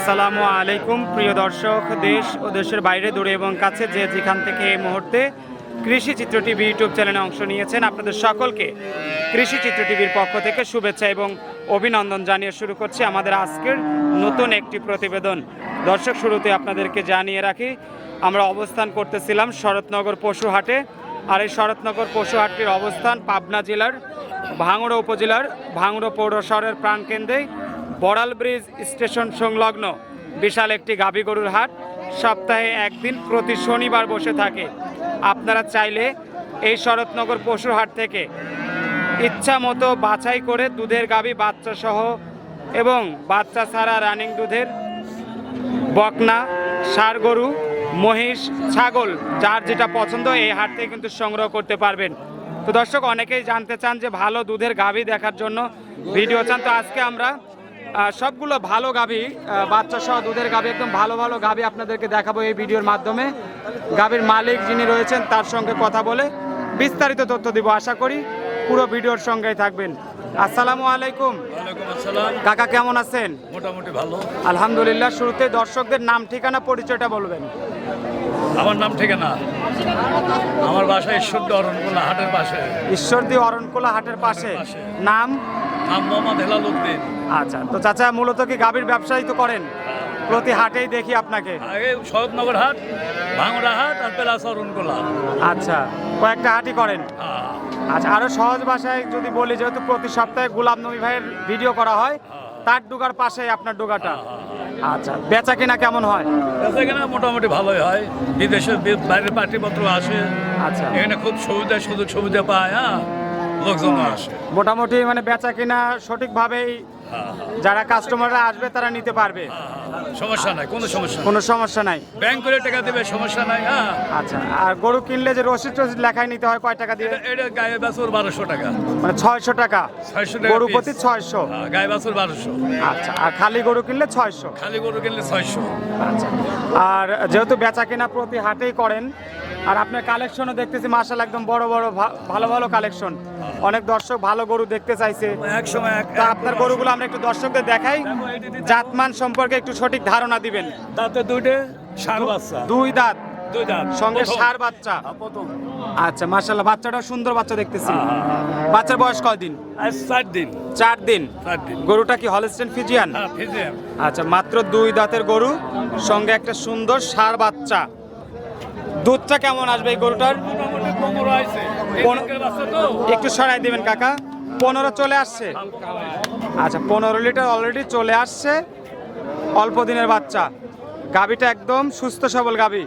আসসালামু আলাইকুম, প্রিয় দর্শক, দেশ ও দেশের বাইরে দূরে এবং কাছে যে যেখান থেকে এই মুহূর্তে কৃষি চিত্র টিভি ইউটিউব চ্যানেলে অংশ নিয়েছেন, আপনাদের সকলকে কৃষি চিত্র টিভির পক্ষ থেকে শুভেচ্ছা এবং অভিনন্দন জানিয়ে শুরু করছি আমাদের আজকের নতুন একটি প্রতিবেদন। দর্শক, শুরুতে আপনাদেরকে জানিয়ে রাখি, আমরা অবস্থান করতেছিলাম শরৎনগর পশুহাটে, আর এই শরৎনগর পশুহাটটির অবস্থান পাবনা জেলার ভাঙড়া উপজেলার ভাঙড়া পৌরশহরের প্রাণকেন্দ্রে। বড়াল ব্রিজ স্টেশন সংলগ্ন। বিশাল একটি গাভী গরুর হাট। সপ্তাহে একদিন প্রতি শনিবার বসে থাকে। আপনারা চাইলে এই শরৎনগর পশুর হাট থেকে ইচ্ছা মতো বাছাই করে দুধের গাভী, বাচ্চা সহ এবং বাচ্চা ছাড়া রানিং দুধের বকনা, ষাড় গরু, মহিষ, ছাগল, যার যেটা পছন্দ এই হাট থেকে কিন্তু সংগ্রহ করতে পারবেন। তো দর্শক, অনেকেই জানতে চান যে ভালো দুধের গাভী দেখার জন্য ভিডিও চান। তো আজকে আমরা সবগুলো ভালো গাভী বাচ্চা সহ দুধের গাভী একদম ভালো ভালো গাভী আপনাদেরকে দেখাবো এই ভিডিওর মাধ্যমে। গাভীর মালিক যিনি রয়েছেন তার সঙ্গে কথা বলে বিস্তারিত তথ্য দিব। আশা করি পুরো ভিডিওর সঙ্গেই থাকবেন। আসসালামু আলাইকুম। কাকা কেমন আছেন? মোটামুটি ভালো। আলহামদুলিল্লাহ শুরুতে দর্শকদের নাম ঠিকানা পরিচয়টা বলবেন। আমার নাম ঠিকানা? আমার বাসা ঈশ্বরদী অরণকুলা হাটের পাশে। ঈশ্বরদী অরণকোলা হাটের পাশে। নাম? নাম মোহাম্মদ হেলাল উদ্দিন। আচ্ছা তো চাচা মূলত কি গাভীর ব্যবসায়ী তো করেন? প্রতি হাটেই দেখি আপনাকে। শরৎনগর হাট ভাঙড়া হাট আর পেলাস অরণকুলা আচ্ছা কয়েকটা হাটই করেন? হ্যাঁ, আচ্ছা আরও সহজ ভাষায় যদি বলি যেহেতু প্রতি সপ্তাহে গোলাম নবী ভাইয়ের ভিডিও করা হয় তার ডুগার পাশে আপনার ডুগাটা। আচ্ছা বেচা কিনা কেমন হয়? এখানে মোটামুটি ভালোই হয়। বিদেশে বাইরের পার্টিপত্র আসে। আচ্ছা। এখানে খুব সুবিধা সুযোগ সুবিধা পায় হ্যাঁ। লোকজন আসে। মোটামুটি মানে বেচা কিনা সঠিকভাবেই হ্যাঁ, হ্যাঁ, যারা কাস্টমাররা আসবে তারা নিতে পারবে। হ্যাঁ, সমস্যা নাই কোনো সমস্যা কোনো সমস্যা নাই। ব্যাংক করে টাকা দেবে সমস্যা নাই হ্যাঁ। আচ্ছা আর গরু কিনলে যে রসিদ টসিদ লেখায় নিতে হয় কয় টাকা দিয়ে? এটা- গায়ে বাছুর বারোশো টাকা। মানে ছয়শো টাকা। ছয়শো টাকা গরু প্রতি ছয়শো। হ্যাঁ, গায়ে বাছুর বারোশো। আচ্ছা আর খালি গরু কিনলে ছয়শো। খালি গরু কিনলে ছয়শো। আচ্ছা আর যেহেতু বেচা কিনা প্রতি হাটেই করেন আর আপনার কালেকশনও দেখতেছি মার্শাল একদম বড় বড় ভালো ভালো কালেকশন। অনেক দর্শক ভালো গরু দেখতে চাইছে। এক তা আপনার গরুগুলো আমরা একটু দর্শকদের দেখাই। জাতমান সম্পর্কে একটু সঠিক ধারণা দিবেন। দাঁতে দুইটে সার বাচ্চা। দুই দাঁত। দুই দাঁত সঙ্গে সার বাচ্চা। হ্যাঁ, আচ্ছা মার্শাল্লাহ বাচ্চাটা সুন্দর বাচ্চা দেখতেছি। হ্যাঁ, হ্যাঁ। বাচ্চার বয়স কয়দিন চার দিন। চার দিন। গরুটা কি হলস্টেন ফিজিয়ান। আচ্ছা মাত্র দুই দাঁতের গরু সঙ্গে একটা সুন্দর সার বাচ্চা। দুধটা কেমন আসবে এই গরুটার? একটু সরাই দিবেন কাকা। পনেরো চলে আসছে। আচ্ছা পনেরো লিটার অলরেডি চলে আসছে। অল্প দিনের বাচ্চা। গাবিটা একদম সুস্থ সবল গাবি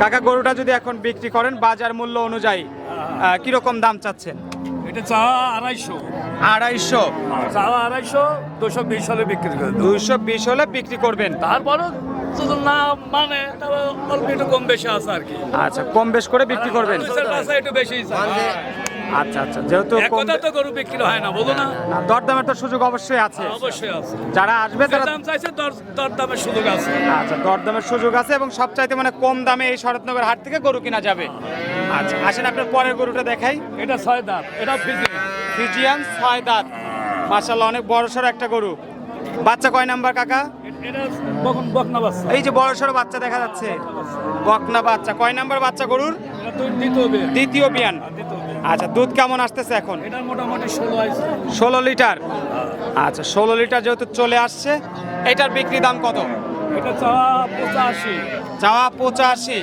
কাকা গরুটা যদি এখন বিক্রি করেন বাজার মূল্য অনুযায়ী কীরকম দাম চাচ্ছেন? এটা চাওয়া আড়াইশো। আড়াইশো। চাওয়া আড়াইশো দুশো বিশ হলে বিক্রি করে দেবো। দুইশো বিশ হলে বিক্রি করবেন। তারপরও যদি না মানে অল্প একটু কম বেশি আছে আর কি। আচ্ছা কম বেশ করে বিক্রি করবেন। একটু বেশি আচ্ছা আচ্ছা যেহেতু কথা তো গরু বিক্রি হয় না বলো না। দরদামের তো সুযোগ অবশ্যই আছে। অবশ্যই আছে। যারা আসবে তারা দাম চাইছে দর দর সুযোগ আছে। আচ্ছা দরদামের সুযোগ আছে এবং সবচাইতে মানে কম দামে এই শরৎনগর হাট থেকে গরু কিনা যাবে। আচ্ছা আসেন আপনার পরের গরুটা দেখাই। এটা ছয় দাম এটা ফিজিয়ান ছয় দাঁত। মাশাল্লাহ অনেক বড় সড়ো একটা গরু। বাচ্চা কয় নাম্বার কাকা? এই যে বড় সড়ো বাচ্চা দেখা যাচ্ছে। বকনা বাচ্চা। কয় নাম্বার বাচ্চা গরুর? দ্বিতীয় বিয়ে বিয়ান। আচ্ছা দুধ কেমন আসতেছে এখন? ষোলো লিটার? আচ্ছা ষোলো লিটার যেহেতু চলে আসছে এটার বিক্রি দাম কত? এটা চাওয়া পঁচাশি।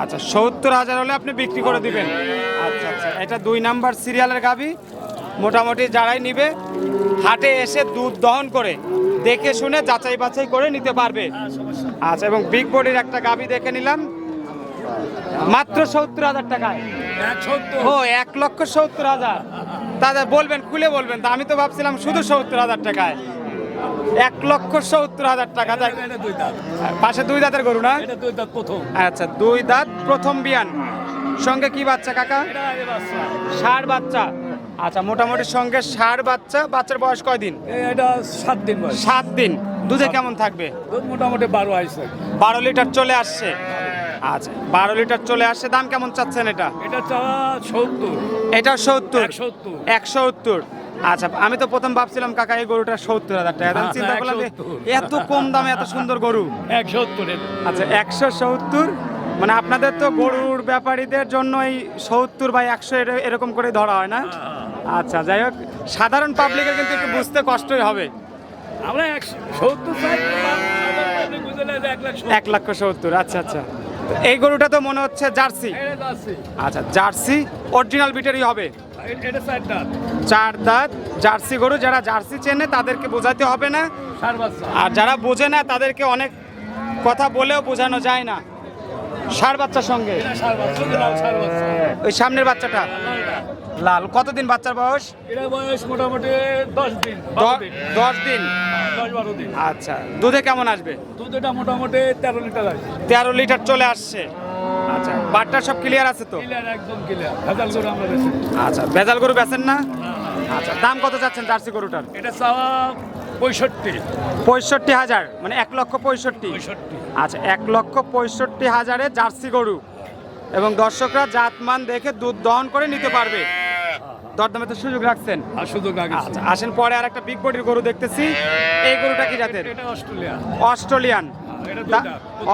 আচ্ছা সত্তর হাজার হলে আপনি বিক্রি করে দিবেন। আচ্ছা আচ্ছা এটা দুই নাম্বার সিরিয়ালের গাবি মোটামুটি যারাই নিবে হাটে এসে দুধ দহন করে দেখে শুনে যাচাই বাছাই করে নিতে পারবে। আচ্ছা এবং বিগ বডির একটা গাবি দেখে নিলাম। মাত্র সত্তর হাজার টাকায়। ও এক লক্ষ সত্তর হাজার। দাদা বলবেন খুলে বলবেন। তা আমি তো ভাবছিলাম শুধু সত্তর হাজার টাকায়। এক লক্ষ সত্তর হাজার টাকা। পাশে দুই দাঁতের গরু না? এটা দুই দাঁত প্রথম। আচ্ছা দুই দাঁত প্রথম বিয়ান। সঙ্গে কি বাচ্চা কাকা? ষাট বাচ্চা। আচ্ছা মোটামুটি সঙ্গে ষাট বাচ্চা বাচ্চার বয়স কয়দিন? এটা সাত দিন বয়স। সাত দিন। দুধে কেমন থাকবে? দুধ মোটামুটি বারো আইসে বারো লিটার চলে আসছে। আচ্ছা বারো লিটার চলে আসছে। দাম কেমন চাচ্ছেন এটা? এটা সত্তর। এটা সত্তর? সত্তর। একশো সত্তর। আচ্ছা আমি তো প্রথম ভাবছিলাম কাকা এই গরুটা সত্তর হাজার টাকা। চিন্তা করলাম যে 170 এত কম দামে এত সুন্দর গরু। এক সত্তরের। আচ্ছা একশো সত্তর মানে আপনাদের তো গরুর ব্যাপারীদের জন্য এই সত্তর বা একশো এরকম করে ধরা হয় না? আচ্ছা যাই হোক সাধারণ পাবলিকের কিন্তু একটু বুঝতে কষ্টই হবে। আমরা এক সত্তর এক। লক্ষ সত্তর। আচ্ছা আচ্ছা। এই গরুটা তো মনে হচ্ছে জার্সি। আছে। আচ্ছা জার্সি অরিজিনাল বিটেরই হবে। চার দাঁত। জার্সি গরু যারা জার্সি চেনে তাদেরকে বোঝাতে হবে না। আর যারা বোঝে না তাদেরকে অনেক কথা বলেও বোঝানো যায় না। ষাট বাচ্চার সঙ্গে? ওই সামনের বাচ্চাটা। লাল কতদিন বাচ্চার বয়স? এটা বয়স মোটামুটি দশ দিন দশ দিন? বারো দিন। আচ্ছা। দুধে কেমন আসবে? দুধ এটা মোটামুটি তেরো লিটার আছে তেরো লিটার চলে আসছে। আচ্ছা বাটটা সব ক্লিয়ার আছে তো? ক্লিয়ার একদম ক্লিয়ার ভেজাল করে আমরা বেশি আচ্ছা ভেজাল গরু বেচেন না? আচ্ছা দাম কত চাচ্ছেন জার্সি গরুটার? এটা চাওয়া পঁয়ষট্টি। পঁয়ষট্টি হাজার মানে এক লক্ষ পঁয়ষট্টি। আচ্ছা এক লক্ষ পঁয়ষট্টি হাজারে জার্সি গরু। এবং দর্শকরা জাতমান দেখে দুধ দহন করে নিতে পারবে। দরদামে তো সুযোগ রাখছেন। আগে আচ্ছা আসেন পরে আর একটা বিগ বডির গরু দেখতেছি। এই গরুটা কি জাতের? অস্ট্রেলিয়ান। দুই দাঁত।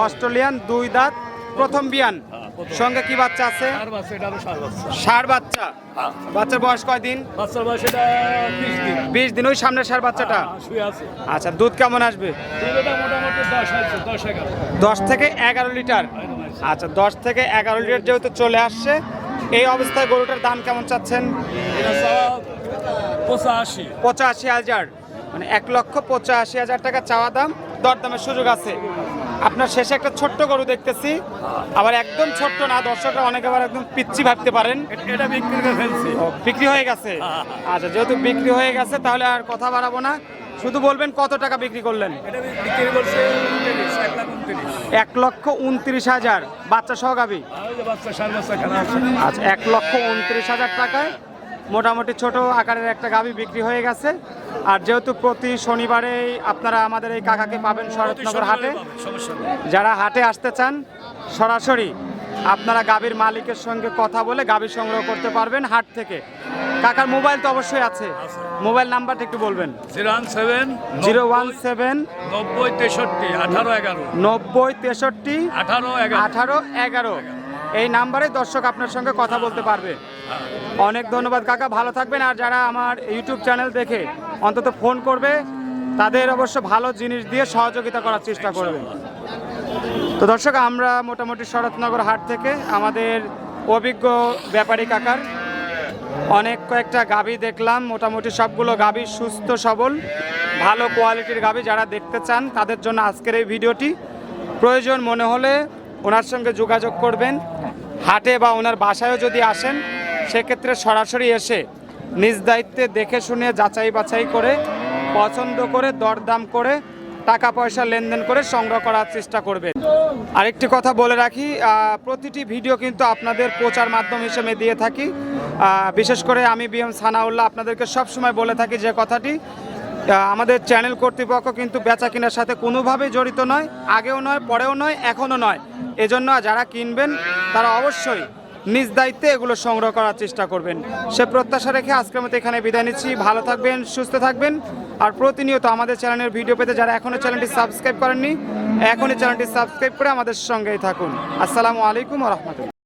অস্ট্রেলিয়ান দুই দাঁত। প্রথম বিয়ান। হ্যাঁ। সঙ্গে কি বাচ্চা আছে? সার বাচ্চা সার হ্যাঁ। বাচ্চার বয়স কয়দিন বাচ্চার বয়স এটা বিশ দিন। বিশ দিন ওই সামনের ষাট বাচ্চাটা? হ্যাঁ, আছে। আচ্ছা দুধ কেমন আসবে? দশ থেকে এগারো লিটার? আচ্ছা দশ থেকে এগারো লিটার যেহেতু চলে আসছে এই অবস্থায় গরুটার দাম কেমন চাচ্ছেন? পঁচাশি। পঁচাশি হাজার। মানে এক লক্ষ পঁচাশি হাজার টাকা চাওয়া দাম দরদামের সুযোগ আছে। আপনার শেষে একটা ছোট্ট গরু দেখতেছি। আবার একদম ছোট্ট না দর্শকরা অনেকে আবার একদম পিচ্ছি ভাবতে পারেন। এটা বিক্রি করে ফেলছি। বিক্রি হয়ে গেছে? আচ্ছা যেহেতু বিক্রি হয়ে গেছে তাহলে আর কথা বাড়াবো না। শুধু বলবেন কত টাকা বিক্রি করলেন? এটা বিক্রি করছে এক লক্ষ উনত্রিশ হাজার। বাচ্চা সহ গাবি? আচ্ছা এক লক্ষ উনত্রিশ হাজার টাকায় মোটামুটি ছোট আকারের একটা গাভী বিক্রি হয়ে গেছে। আর যেহেতু প্রতি শনিবারে আপনারা আমাদের এই কাকাকে পাবেন শরৎনগর হাটে যারা হাটে আসতে চান সরাসরি আপনারা গাভীর মালিকের সঙ্গে কথা বলে গাভী সংগ্রহ করতে পারবেন হাট থেকে। কাকার মোবাইল তো অবশ্যই আছে। মোবাইল নাম্বারটা একটু বলবেন। Zero one seven zero one seven নব্বই তেষট্টি আঠারো এগারো। নব্বই তেষট্টি আঠারো আঠারো এগারো। এই নাম্বারে দর্শক আপনার সঙ্গে কথা বলতে পারবে। অনেক ধন্যবাদ কাকা ভালো থাকবেন। আর যারা আমার ইউটিউব চ্যানেল দেখে অন্তত ফোন করবে তাদের অবশ্য ভালো জিনিস দিয়ে সহযোগিতা করার চেষ্টা করবে তো দর্শক আমরা মোটামুটি শরৎনগর হাট থেকে আমাদের অভিজ্ঞ ব্যাপারী কাকার অনেক কয়েকটা গাবি দেখলাম। মোটামুটি সবগুলো গাবি সুস্থ সবল ভালো কোয়ালিটির গাবি যারা দেখতে চান তাদের জন্য আজকের এই ভিডিওটি। প্রয়োজন মনে হলে ওনার সঙ্গে যোগাযোগ করবেন। হাটে বা ওনার বাসায়ও যদি আসেন সেক্ষেত্রে সরাসরি এসে নিজ দায়িত্বে দেখে শুনে যাচাই বাছাই করে, পছন্দ করে, দরদাম করে টাকা পয়সা লেনদেন করে সংগ্রহ করার চেষ্টা করবেন। আরেকটি কথা বলে রাখি প্রতিটি ভিডিও কিন্তু আপনাদের প্রচার মাধ্যম হিসেবে দিয়ে থাকি। বিশেষ করে আমি বিএম সানাউল্লাহ আপনাদেরকে সবসময় বলে থাকি যে কথাটি আমাদের চ্যানেল কর্তৃপক্ষ কিন্তু বেচা কেনার সাথে কোনোভাবেই জড়িত নয়, আগেও নয়, পরেও নয়, এখনও নয়। এজন্য যারা কিনবেন, তারা অবশ্যই নিজ দায়িত্বে এগুলো সংগ্রহ করার চেষ্টা করবেন। সে প্রত্যাশা রেখে আজকের মতো এখানে বিদায় নিচ্ছি। ভালো থাকবেন, সুস্থ থাকবেন। আর প্রতিনিয়ত আমাদের চ্যানেলের ভিডিও পেতে যারা এখনও চ্যানেলটি সাবস্ক্রাইব করেননি, এখনই চ্যানেলটি সাবস্ক্রাইব করে আমাদের সঙ্গেই থাকুন। আসসালামু আলাইকুম রহমতুল্লাহ।